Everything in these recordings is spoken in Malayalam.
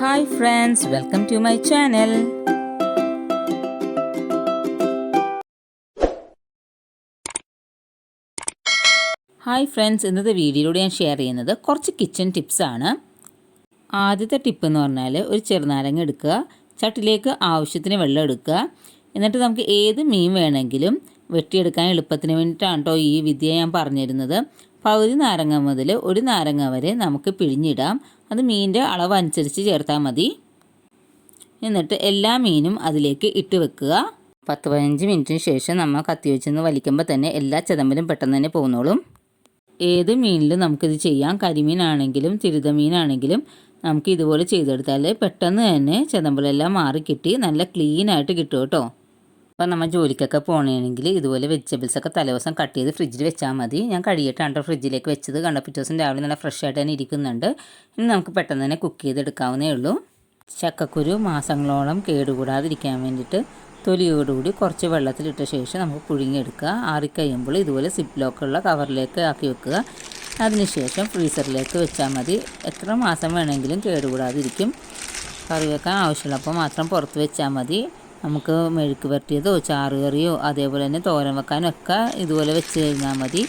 Hi friends welcome to my channel. Hi friends ഇന്നത്തെ വീഡിയോയിലൂടെ ഞാൻ ഷെയർ ചെയ്യുന്നത് കുറച്ച് കിച്ചൺ ടിപ്സാണ് ആദ്യത്തെ ടിപ്പ് എന്ന് പറഞ്ഞാൽ ഒരു ചെറുനാരങ്ങ എടുക്കുക ചട്ടിലേക്ക് ആവശ്യത്തിന് വെള്ളം എടുക്കുക. എന്നിട്ട് നമുക്ക് ഏത് മീൻ വേണമെങ്കിലും വെട്ടിയെടുക്കാൻ എളുപ്പത്തിന് വേണ്ടിയിട്ടാണ് കേട്ടോ ഈ വിദ്യ ഞാൻ പറഞ്ഞിരുന്നത്. പകുതി നാരങ്ങ മുതൽ ഒരു നാരങ്ങ വരെ നമുക്ക് പിഴിഞ്ഞിടാം. അത് മീനിന്റെ അളവ് അനുസരിച്ച് ചേർത്താൽ മതി. എന്നിട്ട് എല്ലാ മീനും അതിലേക്ക് ഇട്ട് വെക്കുക. പത്ത് പതിനഞ്ച് മിനിറ്റിന് ശേഷം നമ്മൾ കത്തി വെച്ചെന്ന് വലിക്കുമ്പോൾ തന്നെ എല്ലാ ചെതമ്പലും പെട്ടെന്ന് തന്നെ പോകുന്നോളും ഏത് മീനിലും നമുക്കിത് ചെയ്യാം കരിമീനാണെങ്കിലും തിരുതമീനാണെങ്കിലും നമുക്ക് ഇതുപോലെ ചെയ്തെടുത്താൽ പെട്ടെന്ന് തന്നെ ചെതമ്പലെല്ലാം മാറി കിട്ടി നല്ല ക്ലീൻ ആയിട്ട് കിട്ടും കേട്ടോ. അപ്പോൾ നമ്മൾ ജോലിക്കൊക്കെ പോകണമെങ്കിൽ ഇതുപോലെ വെജിറ്റബിൾസൊക്കെ തലേദിവസം കട്ട് ചെയ്ത് ഫ്രിഡ്ജിൽ വെച്ചാൽ മതി. ഞാൻ കഴിയിട്ടാണ് കേട്ടോ ഫ്രിഡ്ജിലേക്ക് വെച്ചത്. കണ്ട പിറ്റേ ദിവസം രാവിലെ നല്ല ഫ്രഷ് ആയിട്ട് തന്നെ ഇരിക്കുന്നുണ്ട്. ഇനി നമുക്ക് പെട്ടെന്ന് തന്നെ കുക്ക് ചെയ്തെടുക്കാവുന്നേ ഉള്ളൂ. ചക്കക്കുരു മാസങ്ങളോളം കേടുകൂടാതിരിക്കാൻ വേണ്ടിയിട്ട് തൊലിയോടുകൂടി കുറച്ച് വെള്ളത്തിലിട്ട ശേഷം നമുക്ക് പുഴുങ്ങിയെടുക്കുക. ആറിക്കഴിയുമ്പോൾ ഇതുപോലെ സിപ്പ് ലോക്കുള്ള കവറിലേക്ക് ആക്കി വെക്കുക. അതിനുശേഷം ഫ്രീസറിലേക്ക് വെച്ചാൽ മതി. എത്ര മാസം വേണമെങ്കിലും കേടുകൂടാതിരിക്കും. കറി വെക്കാൻ ആവശ്യമുള്ളപ്പോൾ മാത്രം പുറത്ത് വെച്ചാൽ മതി. നമുക്ക് മെഴുക്ക് പുരട്ടിയതോ ചാറുകറിയോ അതേപോലെ തന്നെ തോരൻ വെക്കാനൊക്കെ ഇതുപോലെ വെച്ച് കഴിഞ്ഞാൽ മതി.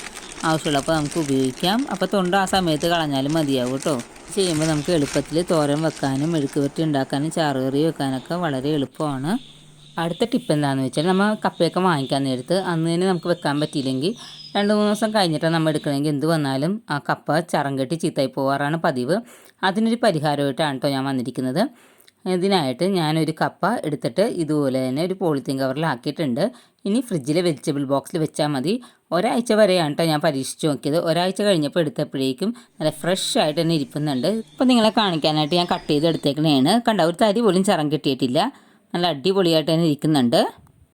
ആവശ്യമുള്ളപ്പോൾ നമുക്ക് ഉപയോഗിക്കാം. അപ്പോൾ തൊണ്ട ആ സമയത്ത് കളഞ്ഞാലും മതിയാവും കേട്ടോ. ചെയ്യുമ്പോൾ നമുക്ക് എളുപ്പത്തിൽ തോരൻ വെക്കാനും മെഴുക്ക് പുരട്ടി ഉണ്ടാക്കാനും ചാറുകറി വെക്കാനൊക്കെ വളരെ എളുപ്പമാണ്. അടുത്ത ടിപ്പ് എന്താണെന്ന് വെച്ചാൽ നമ്മൾ കപ്പയൊക്കെ വാങ്ങിക്കാൻ നേരത്ത് അന്ന് തന്നെ നമുക്ക് വെക്കാൻ പറ്റിയില്ലെങ്കിൽ രണ്ട് മൂന്ന് ദിവസം കഴിഞ്ഞിട്ട് നമ്മൾ എടുക്കണമെങ്കിൽ എന്ത് വന്നാലും ആ കപ്പ ചറം കെട്ടി ചീത്തായി പോകാറാണ് പതിവ്. അതിനൊരു പരിഹാരമായിട്ടാണ് കേട്ടോ ഞാൻ വന്നിരിക്കുന്നത്. ഇതിനായിട്ട് ഞാനൊരു കപ്പ എടുത്തിട്ട് ഇതുപോലെ തന്നെ ഒരു പോളിത്തീൻ കവറിലാക്കിയിട്ടുണ്ട് ഇനി ഫ്രിഡ്ജിലെ വെജിറ്റബിൾ ബോക്സിൽ വെച്ചാൽ മതി. ഒരാഴ്ച വരെയാണ് കേട്ടോ ഞാൻ പരീക്ഷിച്ച് നോക്കിയത്. ഒരാഴ്ച കഴിഞ്ഞപ്പോൾ എടുത്തപ്പോഴേക്കും നല്ല ഫ്രഷ് ആയിട്ട് തന്നെ ഇരിക്കുന്നുണ്ട് ഇപ്പോൾ നിങ്ങളെ കാണിക്കാനായിട്ട് ഞാൻ കട്ട് ചെയ്ത് എടുത്തേക്കണേണ്. കണ്ട ഒരു തരി പോലും ചിറം കിട്ടിയിട്ടില്ല. നല്ല അടിപൊളിയായിട്ട് തന്നെ ഇരിക്കുന്നുണ്ട്.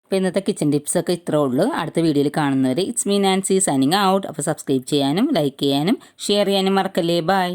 അപ്പോൾ ഇന്നത്തെ കിച്ചൺ ടിപ്സൊക്കെ ഇത്രേ ഉള്ളൂ. അടുത്ത വീഡിയോയിൽ കാണുന്നവരെ it's me Nancy signing out അപ്പോൾ സബ്സ്ക്രൈബ് ചെയ്യാനും ലൈക്ക് ചെയ്യാനും ഷെയർ ചെയ്യാനും മറക്കല്ലേ. ബൈ